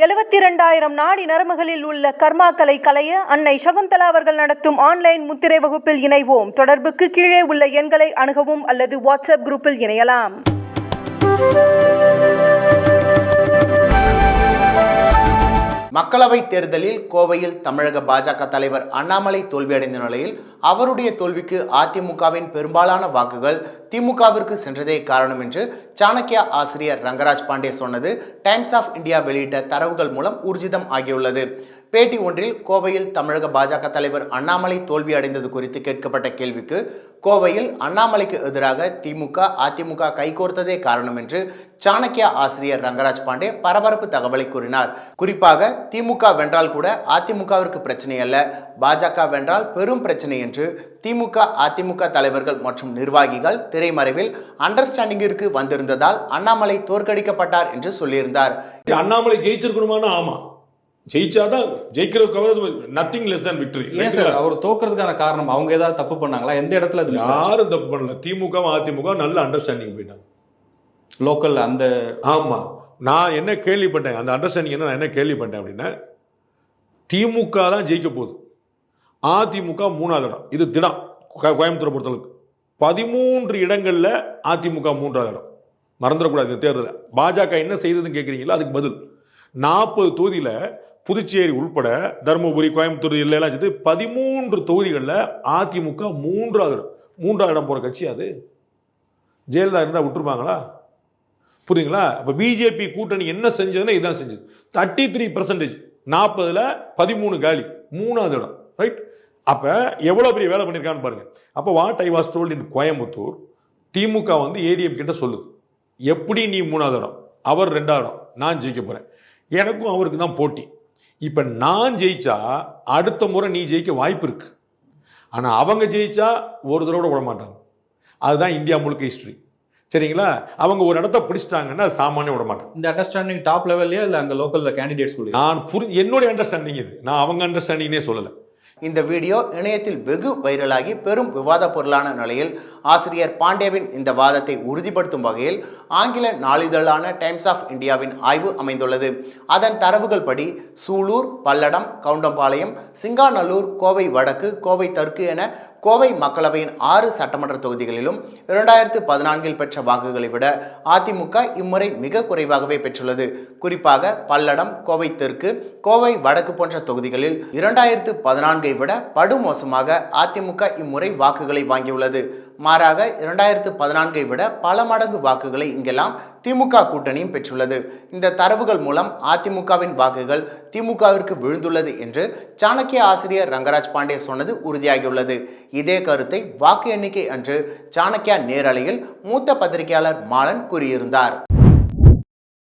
எழுபத்தி இரண்டாயிரம் நாடி நரம்புகளில் உள்ள கர்மாக்களை களைய அன்னை சகுந்தலா அவர்கள் நடத்தும் ஆன்லைன் முத்திரை வகுப்பில் இணைவோம். தொடர்புக்கு கீழே உள்ள எண்களை அணுகவும் அல்லது வாட்ஸ்அப் குரூப்பில் இணையலாம். மக்களவைத் தேர்தலில் கோவையில் தமிழக பாஜக தலைவர் அண்ணாமலை தோல்வியடைந்த நிலையில் அவருடைய தோல்விக்கு அதிமுகவின் பெரும்பாலான வாக்குகள் திமுகவிற்கு சென்றதே காரணம் என்று சாணக்கியா ஆசிரியர் ரங்கராஜ் பாண்டே சொன்னது டைம்ஸ் ஆஃப் இந்தியா வெளியிட்ட தரவுகள் மூலம் ஊர்ஜிதம் ஆகியுள்ளது. பேட்டி ஒன்றில் கோவையில் தமிழக பாஜக தலைவர் அண்ணாமலை தோல்வி அடைந்தது குறித்து கேட்கப்பட்ட கேள்விக்கு கோவையில் அண்ணாமலைக்கு எதிராக திமுக அதிமுக கைகோர்த்ததே காரணம் என்று சாணக்கியா ஆசிரியர் ரங்கராஜ் பாண்டே பரபரப்பு தகவலை கூறினார். குறிப்பாக திமுக வென்றால் கூட அதிமுகவிற்கு பிரச்சனை அல்ல பாஜக வென்றால் பெரும் பிரச்சனை என்று திமுக அதிமுக தலைவர்கள் மற்றும் நிர்வாகிகள் திரைமறைவில் அண்டர்ஸ்டாண்டிங்கிற்கு வந்திருந்ததால் அண்ணாமலை தோற்கடிக்கப்பட்டார் என்று சொல்லியிருந்தார். அண்ணாமலை ஜெயிச்சிருக்கணுமானா ஆமா. ஜெயிச்சாதான் ஜெயிக்கிறதுக்கு நத்திங் லெஸ் than விக்டரி அவர் தோக்குறதுக்கான காரணம் அவங்க ஏதாவது தப்பு பண்ணாங்களா? எந்த இடத்துல யாரும் தப்பு பண்ணல. திமுக அதிமுக நல்ல அண்டர்ஸ்டாண்டிங் போயிட்டாங்க. லோக்கல் அந்த ஆமா. நான் என்ன கேள்விப்பட்டேன்? அந்த அண்டர்ஸ்டாண்டிங் என்ன? நான் என்ன கேள்விப்பட்டேன் அப்படின்னா திமுக தான் ஜெயிக்க போகுது. அதிமுக மூணாவது இடம். இது திடம். கோயம்புத்தூரை பொறுத்தளவுக்கு. பதிமூன்று இடங்கள்ல அதிமுக மூன்றாவது இடம். மறந்துடக்கூடாது இந்த தேர்தலில் பாஜக என்ன செய்ததுன்னு கேட்குறீங்களா அதுக்கு பதில். நாற்பது தொகுதியில் புதுச்சேரி உள்பட தருமபுரி கோயம்புத்தூர் எல்லாம் சேர்த்து பதிமூன்று தொகுதிகளில் அதிமுக மூன்றாவது இடம். மூன்றாவது இடம் போகிற கட்சி அது. ஜெயலலிதா இருந்தால் விட்டுருப்பாங்களா? புரியுங்களா இப்போ பிஜேபி கூட்டணி என்ன செஞ்சதுன்னா இதுதான் செஞ்சது. தேர்ட்டி த்ரீ பர்சன்டேஜ் நாற்பதில் பதிமூணு காலி மூணாவது இடம். ரைட் அப்போ எவ்வளோ பெரிய வேலை பண்ணியிருக்கான்னு பாருங்கள் அப்போ what I was told in Coimbatore DMK வந்து ஏடிஎம் கிட்ட சொல்லுது. எப்படி நீ மூணாவது இடம்? அவர் ரெண்டாவது இடம். நான் ஜெயிக்க போகிறேன் எனக்கும் அவருக்கு தான் போட்டி. இப்போ நான் ஜெயிச்சா அடுத்த முறை நீ ஜெயிக்க வாய்ப்பு இருக்கு. ஆனால் அவங்க ஜெயிச்சா ஒரு தடவை விட மாட்டாங்க. அதுதான் இந்தியா முழுக்க ஹிஸ்டரி சரிங்களா? அவங்க ஒரு இடத்த பிடிச்சிட்டாங்கன்னா சாமானியம் விட மாட்டாங்க. இந்த அண்டர்ஸ்டாண்டிங் டாப் லெவல்லையா இல்ல அங்க லோக்கல்ல கேண்டிடேட்ஸ் கூட நான் புரி என்னுடைய அண்டர்ஸ்டாண்டிங் இது. நான் அவங்க அண்டர்ஸ்டாண்டிங்னே சொல்லலை. இந்த வீடியோ இணையத்தில் வெகு வைரலாகி பெரும் விவாத பொருளான நிலையில் ஆசிரியர் பாண்டேவின் இந்த வாதத்தை உறுதிப்படுத்தும் வகையில் ஆங்கில நாளிதழான டைம்ஸ் ஆஃப் இந்தியாவின் ஆய்வு அமைந்துள்ளது. அதன் தரவுகள் படி சூலூர் பல்லடம் கவுண்டம்பாளையம் சிங்காநல்லூர் கோவை வடக்கு கோவை தெற்கு என கோவை மக்களவையின் ஆறு சட்டமன்ற தொகுதிகளிலும் இரண்டாயிரத்து பதினான்கில் பெற்ற வாக்குகளை விட அதிமுக இம்முறை மிக குறைவாகவே பெற்றுள்ளது. குறிப்பாக பல்லடம் கோவை தெற்கு கோவை வடக்கு போன்ற தொகுதிகளில் இரண்டாயிரத்து பதினான்கை விட படுமோசமாக அதிமுக இம்முறை வாக்குகளை வாங்கியுள்ளது. மாறாக இரண்டாயிரத்து பதினான்கை விட பல மடங்கு வாக்குகளை இங்கெல்லாம் திமுக கூட்டணியும் பெற்றுள்ளது. இந்த தரவுகள் மூலம் அதிமுகவின் வாக்குகள் திமுகவிற்கு விழுந்துள்ளது என்று சாணக்கிய ஆசிரியர் ரங்கராஜ் பாண்டே சொன்னது உறுதியாகியுள்ளது. இதே கருத்தை வாக்கு எண்ணிக்கை அன்று சாணக்கியா நேரலையில் மூத்த பத்திரிகையாளர் மாலன் கூறியிருந்தார்.